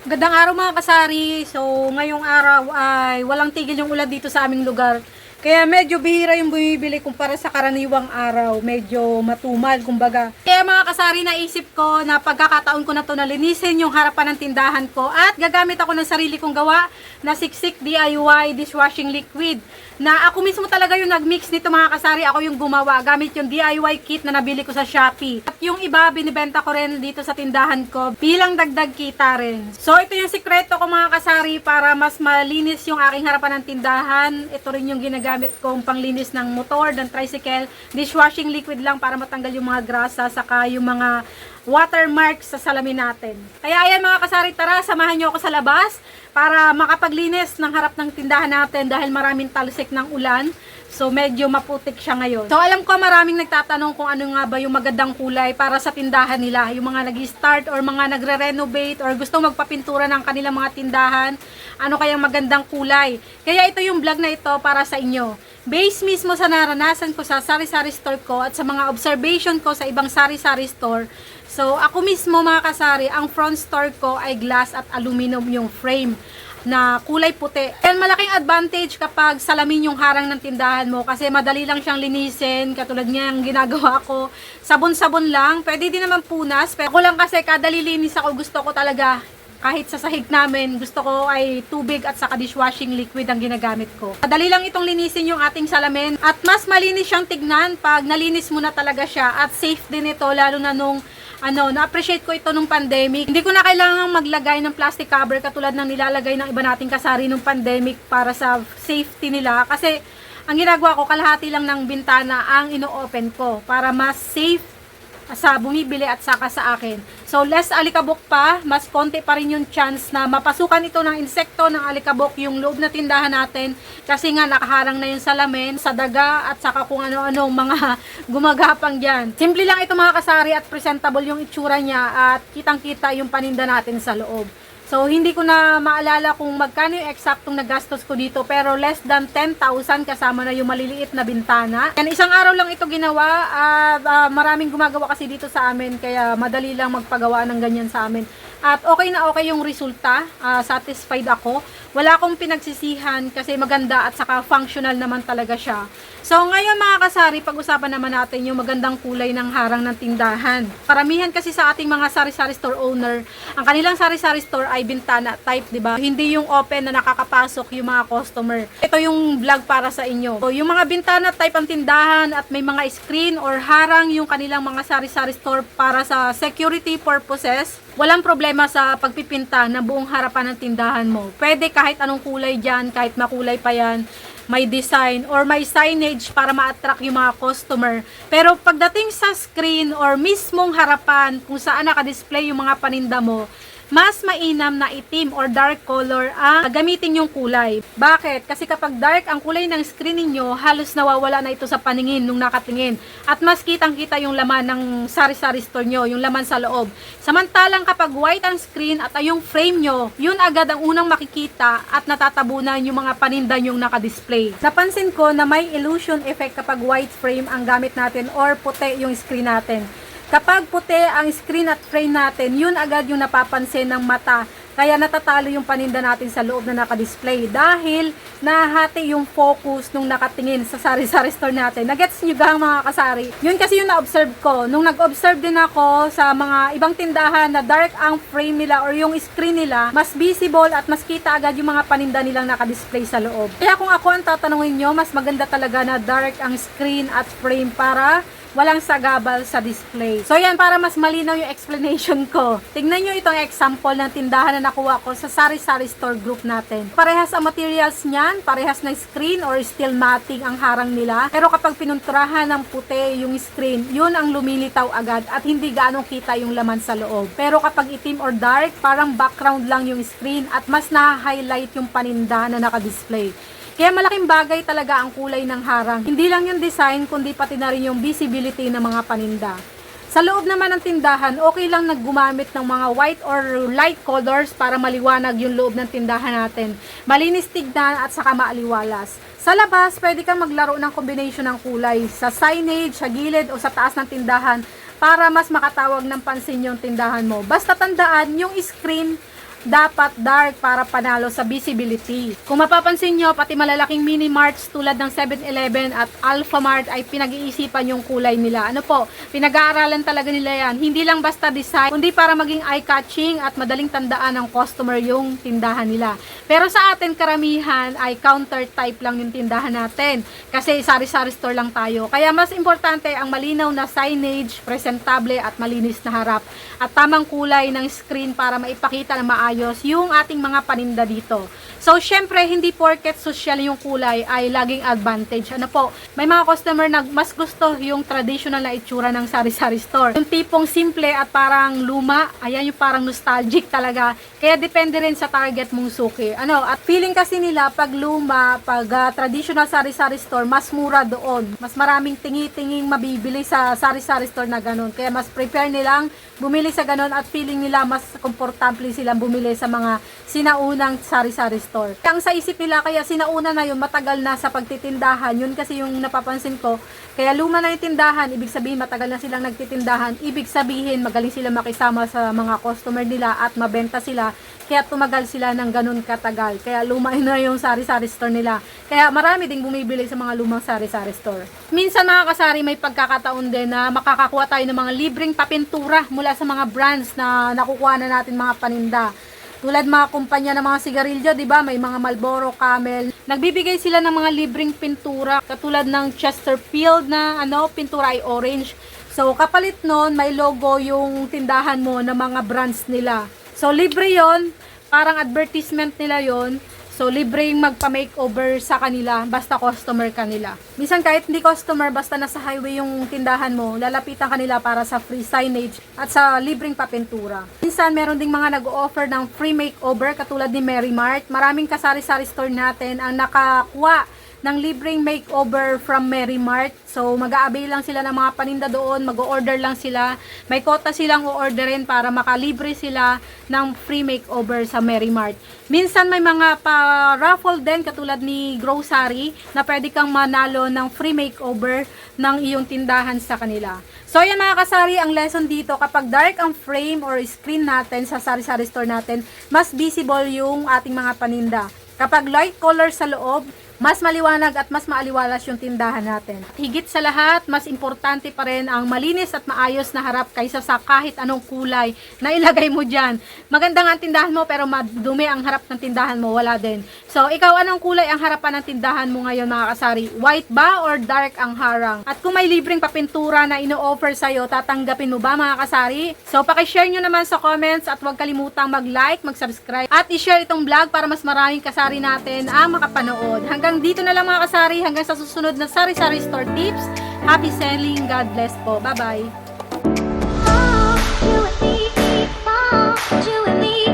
Gandang araw mga kasari. So, ngayong araw ay walang tigil yung ulan dito sa aming lugar. Kaya medyo bihira yung bumibili kumpara sa karaniwang araw. Medyo matumal, kumbaga. Kaya mga kasari, naisip ko na pagkakataon ko na to na linisin yung harapan ng tindahan ko at gagamit ako ng sarili kong gawa na siksik DIY dishwashing liquid na ako mismo talaga yung nagmix nito mga kasari. Ako yung gumawa gamit yung DIY kit na nabili ko sa Shopee. At yung iba, binibenta ko rin dito sa tindahan ko bilang dagdag kita rin. So, ito yung sikreto ko mga kasari para mas malinis yung aking harapan ng tindahan. Ito rin yung ginagamit kong panglinis ng motor, ng tricycle. Dishwashing liquid lang para matanggal yung mga grasa, saka yung mga watermarks sa salamin natin. Kaya ayan mga kasari, tara, samahan nyo ako sa labas para makapaglinis ng harap ng tindahan natin dahil maraming talsik ng ulan. So medyo maputik siya ngayon. So alam ko maraming nagtatanong kung ano nga ba yung magandang kulay para sa tindahan nila. Yung mga nag-start or mga nagre-renovate or gustong magpapintura ng kanilang mga tindahan. Ano kayang magandang kulay. Kaya ito yung vlog na ito para sa inyo. Base mismo sa naranasan ko sa sari-sari store ko at sa mga observation ko sa ibang sari-sari store. So ako mismo mga kasari, ang front store ko ay glass at aluminum yung frame na kulay puti. And malaking advantage kapag salamin yung harang ng tindahan mo kasi madali lang siyang linisin, katulad niya yung ginagawa ko. Sabon-sabon lang, pwede din naman punas. Pero ako lang kasi kada lilinis ako gusto ko talaga kahit sa sahig namin, gusto ko ay tubig at saka dishwashing liquid ang ginagamit ko. Madali lang itong linisin yung ating salamin at mas malinis siyang tignan pag nalinis mo na talaga siya at safe din ito lalo na nung ano, na-appreciate ko ito nung pandemic. Hindi ko na kailangang maglagay ng plastic cover katulad ng nilalagay ng iba nating kasari nung pandemic para sa safety nila. Kasi ang ginagawa ko, kalahati lang ng bintana ang ino-open ko para mas safe sa bumibili at saka sa akin. So, less alikabok pa, mas konti pa rin yung chance na mapasukan ito ng insekto ng alikabok yung loob na tindahan natin kasi nga nakaharang na yung salamin sa daga at saka kung ano-ano mga gumagapang dyan. Simple lang ito mga kasari at presentable yung itsura niya at kitang-kita yung paninda natin sa loob. So, hindi ko na maalala kung magkano yung eksaktong nagastos ko dito, pero less than 10,000 kasama na yung maliliit na bintana. Yan, isang araw lang ito ginawa, at ah, maraming gumagawa kasi dito sa amin, kaya madali lang magpagawa ng ganyan sa amin. At okay na okay yung resulta, ah, satisfied ako. Wala akong pinagsisihan kasi maganda at saka functional naman talaga siya. So ngayon mga kasari, pag-usapan naman natin yung magandang kulay ng harang ng tindahan. Karamihan kasi sa ating mga sari-sari store owner, ang kanilang sari-sari store ay bintana type, di ba? Hindi yung open na nakakapasok yung mga customer. Ito yung vlog para sa inyo. So, yung mga bintana type ang tindahan at may mga screen or harang yung kanilang mga sari-sari store para sa security purposes, walang problema sa pagpipinta ng buong harapan ng tindahan mo. Pwede kahit anong kulay dyan, kahit makulay pa yan, may design or may signage para ma-attract yung mga customer. Pero pagdating sa screen or mismong harapan kung saan naka-display yung mga paninda mo, mas mainam na itim or dark color ang gamitin yung kulay. Bakit? Kasi kapag dark ang kulay ng screen ninyo, halos nawawala na ito sa paningin nung nakatingin. At mas kitang-kita yung laman ng sari-sari store nyo, yung laman sa loob. Samantalang kapag white ang screen at yung frame nyo, yun agad ang unang makikita at natatabunan yung mga paninda yung nakadisplay. Napansin ko na may illusion effect kapag white frame ang gamit natin or puti yung screen natin. Kapag puti ang screen at frame natin, yun agad yung napapansin ng mata. Kaya natatalo yung paninda natin sa loob na nakadisplay dahil nahati yung focus nung nakatingin sa sari-sari store natin. Nagets nyo gang mga kasari? Yun kasi yung na-observe ko. Nung nag-observe din ako sa mga ibang tindahan na dark ang frame nila or yung screen nila, mas visible at mas kita agad yung mga paninda nilang nakadisplay sa loob. Kaya kung ako ang tatanungin nyo, mas maganda talaga na dark ang screen at frame para walang sagabal sa display. So yan, para mas malinaw yung explanation ko. Tingnan nyo itong example ng tindahan na nakuha ko sa sari-sari store group natin. Parehas ang materials niyan, parehas na screen or steel matting ang harang nila. Pero kapag pinunturahan ng puti yung screen, yun ang lumilitaw agad at hindi gaanong kita yung laman sa loob. Pero kapag itim or dark, parang background lang yung screen at mas na-highlight yung paninda na nakadisplay. Kaya malaking bagay talaga ang kulay ng harang. Hindi lang yung design, kundi pati na rin yung visibility ng mga paninda. Sa loob naman ng tindahan, okay lang naggumamit ng mga white or light colors para maliwanag yung loob ng tindahan natin. Malinis tignan at saka maaliwalas. Sa labas, pwede kang maglaro ng combination ng kulay sa signage, sa gilid o sa taas ng tindahan para mas makatawag ng pansin yung tindahan mo. Basta tandaan, yung screen dapat dark para panalo sa visibility. Kung mapapansin nyo, pati malalaking mini marts tulad ng 7-Eleven at Alpha Mart ay pinag-iisipan yung kulay nila. Ano po, pinag-aaralan talaga nila yan. Hindi lang basta design, kundi para maging eye-catching at madaling tandaan ng customer yung tindahan nila. Pero sa atin, karamihan ay counter type lang yung tindahan natin. Kasi sari-sari store lang tayo. Kaya mas importante ang malinaw na signage, presentable at malinis na harap. At tamang kulay ng screen para maipakita na maayos yung ating mga paninda dito. So, syempre, hindi porket social yung kulay ay laging advantage. Ano po, may mga customer na mas gusto yung traditional na itsura ng sari-sari store. Yung tipong simple at parang luma, ayan yung parang nostalgic talaga. Kaya depende rin sa target mong suki. Ano, at feeling kasi nila pag luma, pag ah, traditional sari-sari store, mas mura doon. Mas maraming tingi-tinging mabibili sa sari-sari store na ganun. Kaya mas prepare nilang bumili sa ganun at feeling nila mas komportable silang bumili sa mga sinaunang sari-sari store. Ang sa isip nila kaya sinauna na yun, matagal na sa pagtitindahan. Yun kasi yung napapansin ko. Kaya luma na yung tindahan, ibig sabihin matagal na silang nagtitindahan. Ibig sabihin magaling sila makisama sa mga customer nila at mabenta sila. Kaya tumagal sila ng ganun katagal. Kaya luma na yung sari-sari store nila. Kaya marami ding bumibili sa mga lumang sari-sari store. Minsan mga kasari may pagkakataon din na makakakuha tayo ng mga libreng papintura mula sa mga brands na nakukuha na natin mga paninda. Tulad mga kumpanya ng mga sigarilyo, 'di ba? May mga Marlboro, Camel. Nagbibigay sila ng mga libreng pintura katulad ng Chesterfield na ano, pintura ay orange. So kapalit noon, may logo yung tindahan mo ng mga brands nila. So libre 'yon, parang advertisement nila 'yon. So, libre yung magpa-makeover sa kanila, basta customer kanila. Minsan kahit hindi customer, basta nasa highway yung tindahan mo, lalapitan kanila para sa free signage at sa libreng papintura. Minsan, meron ding mga nag-offer ng free makeover, katulad ni Mary Mart. Maraming kasari-sari store natin ang nakakuha ng libreng makeover from Mary Mart. So, mag-a-avail lang sila ng mga paninda doon, mag-order lang sila. May kota silang o-orderin para makalibre sila ng free makeover sa Mary Mart. Minsan may mga pa-raffle din katulad ni grocery na pwede kang manalo ng free makeover ng iyong tindahan sa kanila. So, yan mga kasari, ang lesson dito, kapag dark ang frame or screen natin sa sari-sari store natin, mas visible yung ating mga paninda. Kapag light color sa loob, mas maliwanag at mas maaliwalas yung tindahan natin. Higit sa lahat, mas importante pa rin ang malinis at maayos na harap kaysa sa kahit anong kulay na ilagay mo dyan. Maganda nga ang tindahan mo pero madumi ang harap ng tindahan mo, wala din. So, ikaw anong kulay ang harapan ng tindahan mo ngayon mga kasari? White ba or dark ang harang? At kung may libreng papintura na ino-offer sa'yo, tatanggapin mo ba mga kasari? So, pakishare nyo naman sa comments at huwag kalimutang mag-like, mag-subscribe at i-share itong vlog para mas maraming kasari natin ang makapanood. Hanggang dito na lang mga kasari, hanggang sa susunod na sari-sari store tips. Happy selling, God bless po. Bye-bye! You and me, you and me.